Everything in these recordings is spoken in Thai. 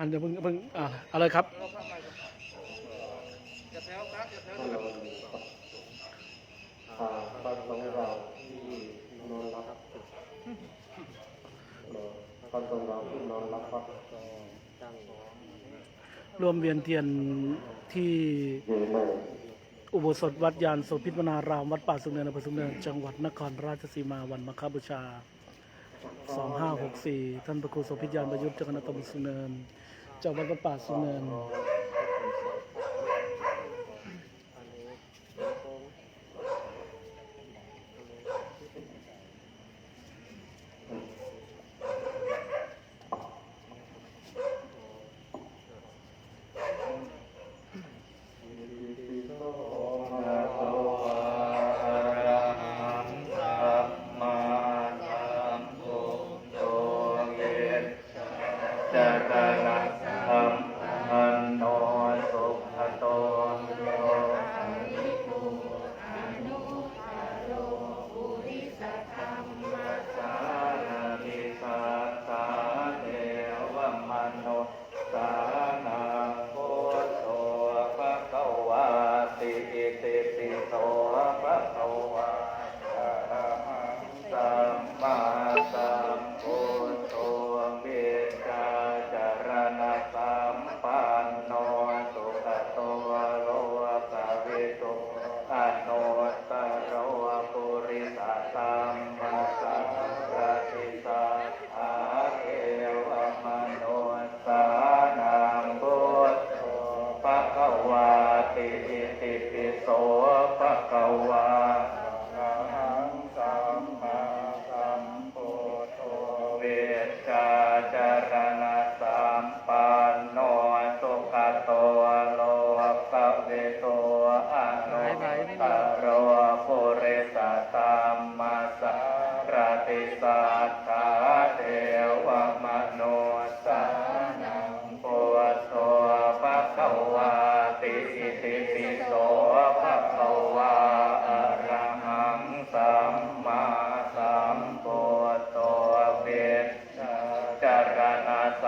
อันเดี๋ยวเพิ่งเพิ่งอ่าอะไรครับร่วมเวียนเทียนที่อุโบสถวัดยานโสพิตวนาราม วัดป่าสุเนินอำเภอสุเนินจังหวัดนครราชสีมาวันมาฆบูชา 2564 ท่านพระครูโสพิตยานประยุทธ์เจ้าคณะตำบลสุเนิน เจ้าวัดวัดป่าสุนเนิน จารณะธรรมอันโนสุขโต โยสานาทิสาสาเทวมโนสานาโพโสภะคะวาติอิติปิโสภะคะวาอะระหังสัมมาสัม อิติปิโสภะคะวาระหังสัมมาสัมพุทโธเวชาจารณะสัมปันโนสุขโตโลกวิโตอนุตตโรปุริสตัมมาสัรติสา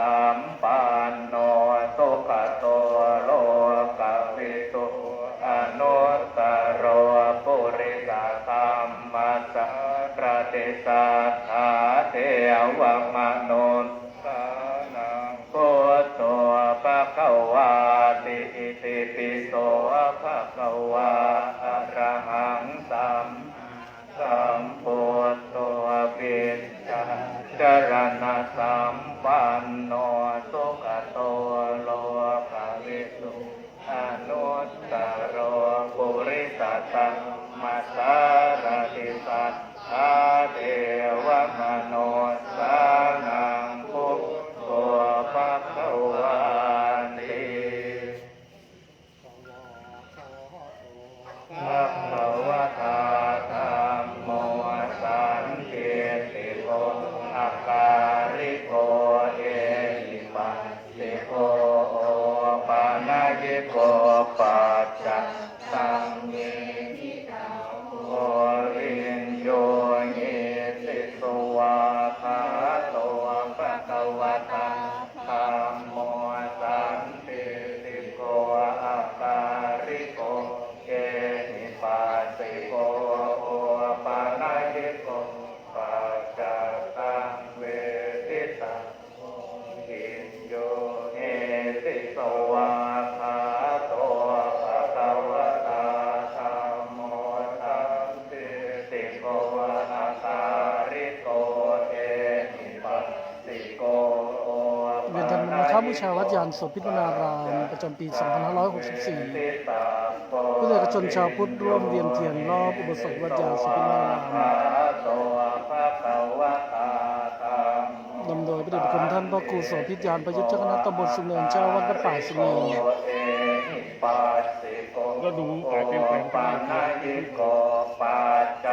สัมปันโนสุขโตโลกวิตุอนุตโรปุริสตัมมาสัรติสัทธาเทวมนุนสานังพุทโธภะคะวาติอิติปิโสภะคะวาอรหังสัมสัมพุทโธปิจจารณสัม ปัจจัตังเมทิตาโอรินโยนิสิสวาคาโตภะคะวะตาธัมโมสันติติโกอาการิโกเกหิปัสสิโกโอปานายิโกปัจ บูชาวัดยานโสพิตนาราม ประจำปี 2564พุทธเอกชนชาวพุทธร่วมเวียนเทียนรอบอุโบสถวัดยานโสพิตนารามนำโดยพระเดชพระคุณท่านพระครูโสพิตยานประยุทธ์เจ้าคณะตำบลสุเนินเจ้าวัดวัดป่าสุเนินก็ดูการเปลี่ยนแปลงปานยิโกปัจจ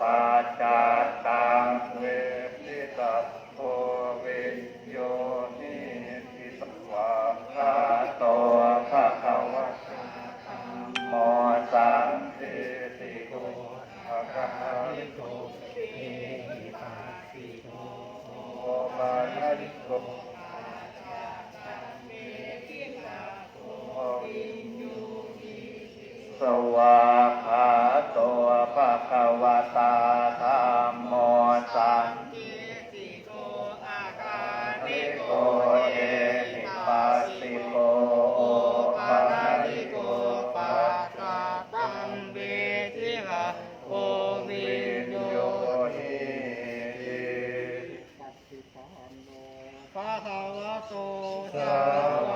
ปาจาตังเวทิตาโพเวโยนิสิสวาคาโตภะคะวะโมสังเทติโกภะคะวิโตเอหิปัสสิโกโอมาณิโกสวา ควตาธรรมโมสังคีสิโกอาการิโกเอติปัสสิโกโอปาริโกปาตาตังเวทิหะโอวิโยหิปัสสิปันโนภะคะวะโตสาว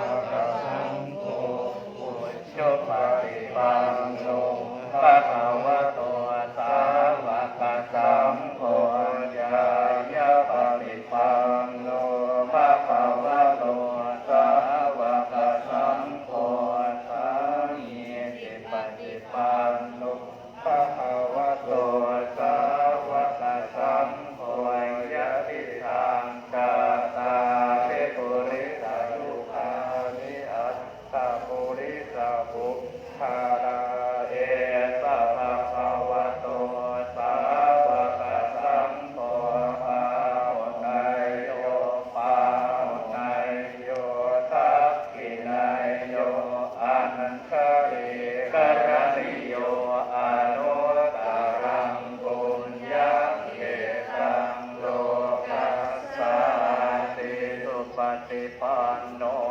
สาบุคาราเอสะภะคะวะโตสาวกสังโฆปาหุนายโยปาหุนายโยทักขินายโยอันทริกรณิโยอนุตตรังปุญญาเกตังโลกัสสาติสุปฏิปันโน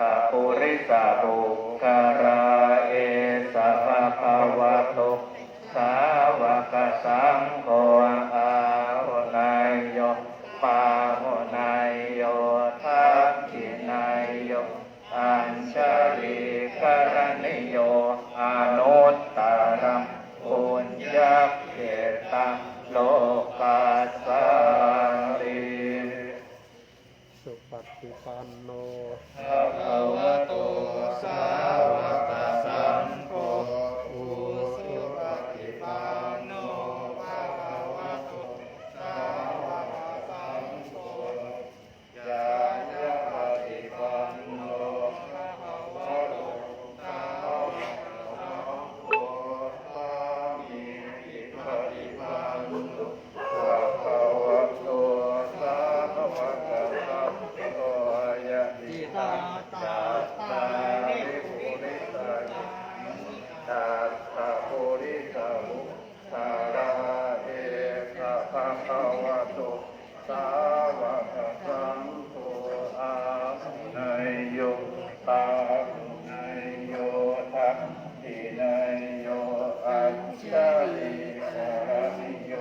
อัตถปุริสาโรคาราเอสะภะคะวะโต ภะคะวะโตสาวกสังโฆอาหุนยโยปาหุนายโยทักขินายโยอัจฉริกรณิโย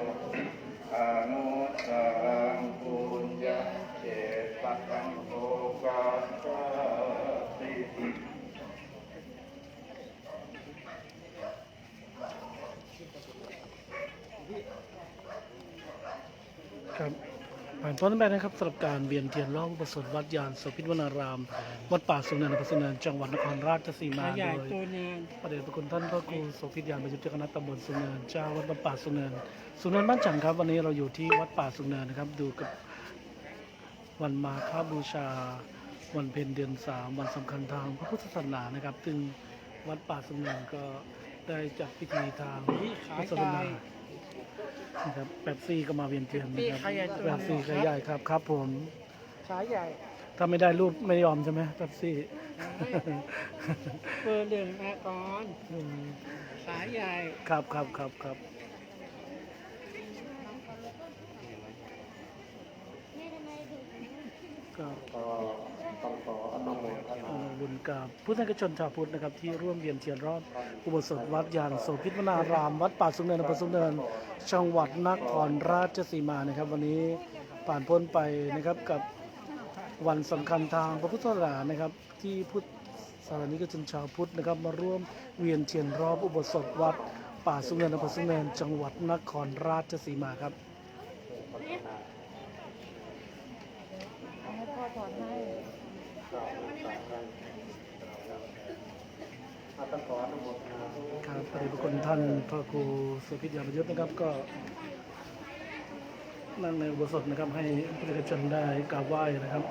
อนุตตรังปุญญะเจตังโลกัสสา ครับผ่านพ้นไปนะครับสำหรับการเวียนเทียนรอบอุปสมบทวัดยานโสพิตวนาราม วัดป่าสุนันทประสนันจังหวัดนครราชสีมาขโดยายยตัวเนินพระเดชพระคุณท่านพระครูโสภิตยานประยุทธ์เจ้าคณะตำบลสุเนินเจ้าวัดวัดป่าสุเนินสุเนินบ้านจันทร์ครับ วันนี้เราอยู่ที่วัดป่าสุเนินนะครับ ดูกับวันมาฆบูชา วันเพ็ญเดือนสามวันสำคัญทางพระพุทธศาสนานะครับซึ่งวัดป่าสุเนินก็ได้จัดพิธีทางนี่ขาพุทธยศาสไก่นา นะครับแป๊บซี่ก็มาเวียนเทียนนะครับแป๊บซี่ขยายตัวแป๊บซี่ขยายครับครับผมขายใหญ่ถ้าไม่ได้รูปไม่ยอมใช่ไหมแป๊บซี่เบอร์หนึ่งแม่กอนอืมขายใหญ่ครับครับครับครับก็ต้องขออนุโมทนา บุญกับพุทธชนชาวพุทธนะครับที่ร่วมเวียนเทียนรอบอุโบสถวัดยานโสพิตวนาราม วัดป่าสุเนินอำเภอสุเนินจังหวัดนครราชสีมานะครับ วันนี้ผ่านพ้นไปนะครับกับวันสำคัญทางพระพุทธศาสนานะครับ ที่พุทธศาสนิกชนชาวพุทธนะครับ มาร่วมเวียนเทียนรอบอุโบสถวัดป่าสุเนินอำเภอสุเนินจังหวัดนครราชสีมาครับให้พ่อถอนให้ ครับปฏิบัติคุณท่านพระครูสุพิทยาประยุทธ์นะครับก็ นั่งในอุโบสถนะครับให้ประชาชนได้กราบไหว้นะครับ